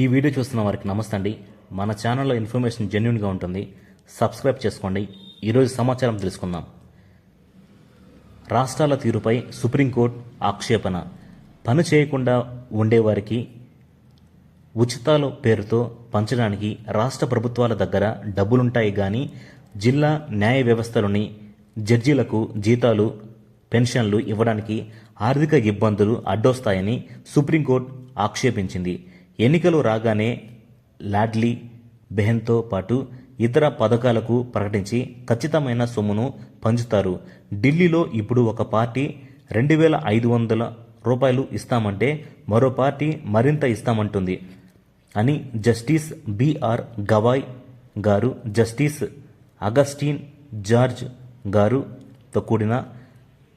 ఈ వీడియో చూస్తున్న వారికి నమస్తే అండి మన ఛానల్లో ఇన్ఫర్మేషన్ జెన్యున్గా ఉంటుంది. సబ్స్క్రైబ్ చేసుకోండి. ఈరోజు సమాచారం తెలుసుకుందాం. రాష్ట్రాల తీరుపై సుప్రీంకోర్టు ఆక్షేపణ. పని చేయకుండా ఉండేవారికి ఉచితాలు పేరుతో పంచడానికి రాష్ట్ర ప్రభుత్వాల దగ్గర డబ్బులుంటాయి కానీ జిల్లా న్యాయ వ్యవస్థలోని జడ్జీలకు జీతాలు పెన్షన్లు ఇవ్వడానికి ఆర్థిక ఇబ్బందులు అడ్డొస్తాయని సుప్రీంకోర్టు ఆక్షేపించింది. ఎన్నికలు రాగానే లాడ్లీ బెహన్తో పాటు ఇతర పథకాలకు ప్రకటించి ఖచ్చితమైన సొమ్మును పంచుతారు. ఢిల్లీలో ఇప్పుడు ఒక పార్టీ రెండు వేల ఐదు వందల రూపాయలు ఇస్తామంటే మరో పార్టీ మరింత ఇస్తామంటుంది అని జస్టిస్ బిఆర్ గవాయ్ గారు జస్టిస్ అగస్టిన్ జార్జ్ గారుతో కూడిన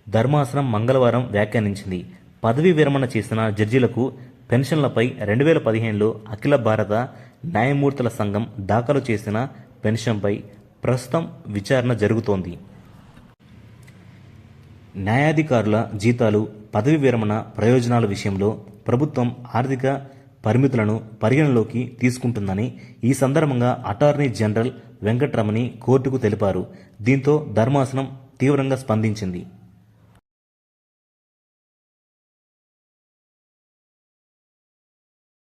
ధర్మాసనం మంగళవారం వ్యాఖ్యానించింది. పదవీ విరమణ చేసిన జడ్జీలకు పెన్షన్లపై రెండు వేల పదిహేనులో అఖిల భారత న్యాయమూర్తుల సంఘం దాఖలు చేసిన పెన్షన్పై ప్రస్తుతం విచారణ జరుగుతోంది. న్యాయాధికారుల జీతాలు పదవి విరమణ ప్రయోజనాల విషయంలో ప్రభుత్వం ఆర్థిక పరిమితులను పరిగణలోకి తీసుకుంటుందని ఈ సందర్భంగా అటార్నీ జనరల్ వెంకట్రమణి కోర్టుకు తెలిపారు. దీంతో ధర్మాసనం తీవ్రంగా స్పందించింది.